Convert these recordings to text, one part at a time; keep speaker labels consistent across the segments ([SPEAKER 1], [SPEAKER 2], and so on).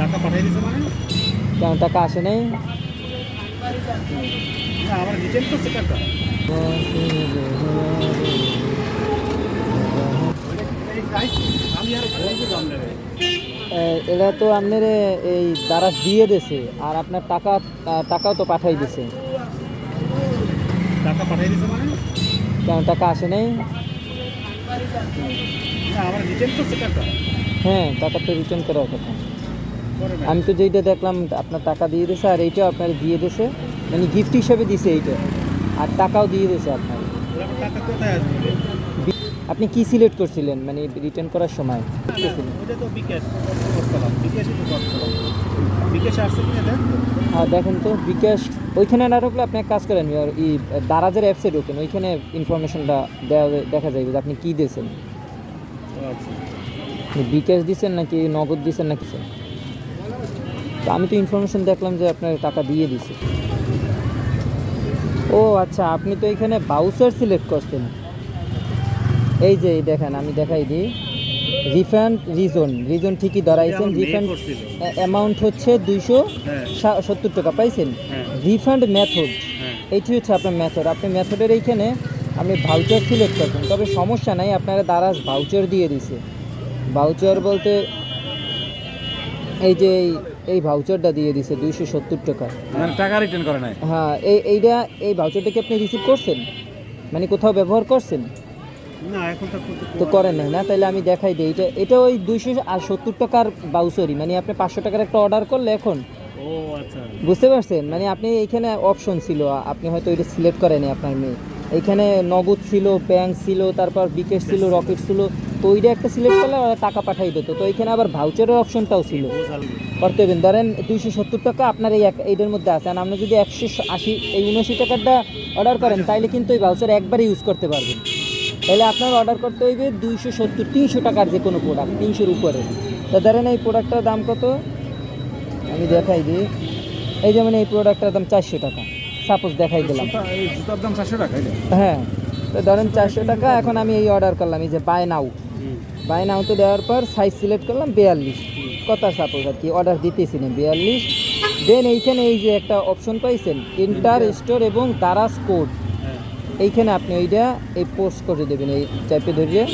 [SPEAKER 1] টাকা পাঠিয়ে দিছে মানে?
[SPEAKER 2] কেন টাকা আসে নাই।
[SPEAKER 1] আমার রিটার্ন
[SPEAKER 2] এরা তো আপনার এই দ্বারা দিয়ে দিছে আর আপনার টাকা টাকাও তো পাঠাই দিছে
[SPEAKER 1] টাকা পাঠিয়ে দিছে মানে?
[SPEAKER 2] কেন টাকা আসে নাই।
[SPEAKER 1] আমার রিটার্ন করছে টাকা
[SPEAKER 2] হ্যাঁ টাকা তো রিটার্ন করার কথা। আমি তো যেইটা দেখলাম আপনার টাকা দিয়ে দিছে আর এইটাও আপনার দিয়ে দিছে। মানে গিফট হিসেবে দিছে এইটা। আর টাকাও দিয়ে দিছে আপনার। আপনি কি সিলেক্ট করছিলেন? মানে রিটার্ন করার সময়? হ্যাঁ দেখেন তো বিকাশ ওইখানে না ঢুকলে আপনি এক কাজ করেন ই দারাজের অ্যাপসে ঢোকেন ওইখানে ইনফরমেশনটা দেওয়া দেখা যাবে যে আপনি কী দিয়েছেন।
[SPEAKER 1] আচ্ছা।
[SPEAKER 2] বিকাশ দিচ্ছেন নাকি নগদ দিচ্ছেন নাকি? স্যার তো আমি তো ইনফরমেশন দেখলাম যে আপনার টাকা দিয়ে দিছে। ও আচ্ছা আপনি তো এখানে বাউচার সিলেক্ট করছেন। এই যে এই দেখেন আমি দেখাই দিই। রিফান্ড রিজন রিজন ঠিকই
[SPEAKER 1] মেয়ে
[SPEAKER 2] রিফান্ড অ্যামাউন্ট হচ্ছে দুইশো
[SPEAKER 1] হ্যাঁ।
[SPEAKER 2] সত্তর টাকা পাইছেন? রিফান্ড মেথড এইটি হচ্ছে আপনার মেথড আপনি মেথডের এইখানে আপনি ভাউচার সিলেক্ট করছেন। তবে সমস্যা নাই আপনারা দারাজ ভাউচার দিয়ে দিছে। ভাউচার বলতে এই যে এই- এই ভাউচারটা দিয়ে দিছে দুইশো সত্তর টাকা।
[SPEAKER 1] মানে টাকা রিটার্ন করে নাই?
[SPEAKER 2] হ্যাঁ এই এইটা এই ভাউচারটা কি আপনি রিসিভ করছেন? মানে কোথাও ব্যবহার করছেন?
[SPEAKER 1] না এখন তো
[SPEAKER 2] তো করেন নাই না তাহলে আমি দেখাই দিই। এটা এটা ওই দুইশো আর সত্তর টাকার বাউচারই মানে আপনি পাঁচশো টাকার একটা অর্ডার করলে এখন।
[SPEAKER 1] ও আচ্ছা।
[SPEAKER 2] বুঝতে পারছেন? মানে আপনি এইখানে অপশন ছিল আপনি হয়তো এটা সিলেক্ট করেনি আপনার মেয়ে। এইখানে নগদ ছিল ব্যাংক ছিল তারপর বিকেশ ছিল রকেট ছিল। তো ওইটা একটা সিলেক্ট করলে ওরা টাকা পাঠাই দিত। তো এইখানে আবার ভাউচারের অপশনটাও ছিল। করতে হবেন ধরেন দুইশো সত্তর টাকা আপনার এই এক- এইটার মধ্যে আছে। আর আপনি যদি একশো আশি এই উনআশি টাকারটা অর্ডার করেন তাইলে কিন্তু এই ভাউচার একবারে ইউজ করতে পারবেন। তাহলে আপনার অর্ডার করতে হইবে দুইশো সত্তর তিনশো টাকার যে কোনো প্রোডাক্ট তিনশোর উপরে। তো ধরেন এই প্রোডাক্টটার দাম কত? আমি দেখাই দিই। এই যেমন এই প্রোডাক্টটার দাম চারশো টাকা। সাপোজ দেখাই দিলাম।
[SPEAKER 1] জুতার দাম চারশো টাকা
[SPEAKER 2] হ্যাঁ। তো ধরেন চারশো টাকা এখন আমি এই অর্ডার করলাম এই যে বাই নাও বাই নাওতে দেওয়ার পর সাইজ সিলেক্ট করলাম বিয়াল্লিশ। কত সাপোজ আর কি অর্ডার দিতেছি না বিয়াল্লিশ। দেন এইখানে এই যে একটা অপশন পাইছেন ইন্টার স্টোর এবং দারাজ কোড
[SPEAKER 1] হ্যাঁ।
[SPEAKER 2] এইখানে আপনি ওইটা এই পোস্ট করে দেবেন এই চাপে ধরিয়ে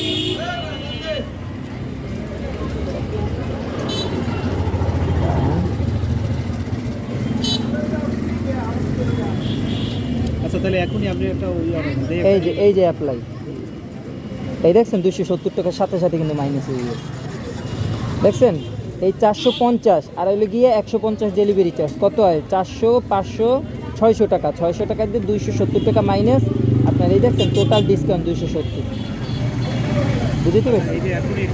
[SPEAKER 1] আচ্ছা তাহলে এখনই আপনি একটা
[SPEAKER 2] এই যে এই যে অ্যাপ্লাই এই দেখছেন দুশো সত্তর টাকার সাথে সাথে কিন্তু মাইনাস হয়ে গেছে। দেখছেন? এই চারশো পঞ্চাশ, আর হইলে গিয়ে একশো পঞ্চাশ ডেলিভারি চার্জ কত হয়? চারশো, পাঁচশো, ছয়শো টাকা। ছয়শো টাকা দিয়ে দুইশো সত্তর টাকা মাইনাস আপনার এই দেখছেন টোটাল ডিসকাউন্ট দুইশো সত্তর। বুঝতে পারছি
[SPEAKER 1] এই যে এখনই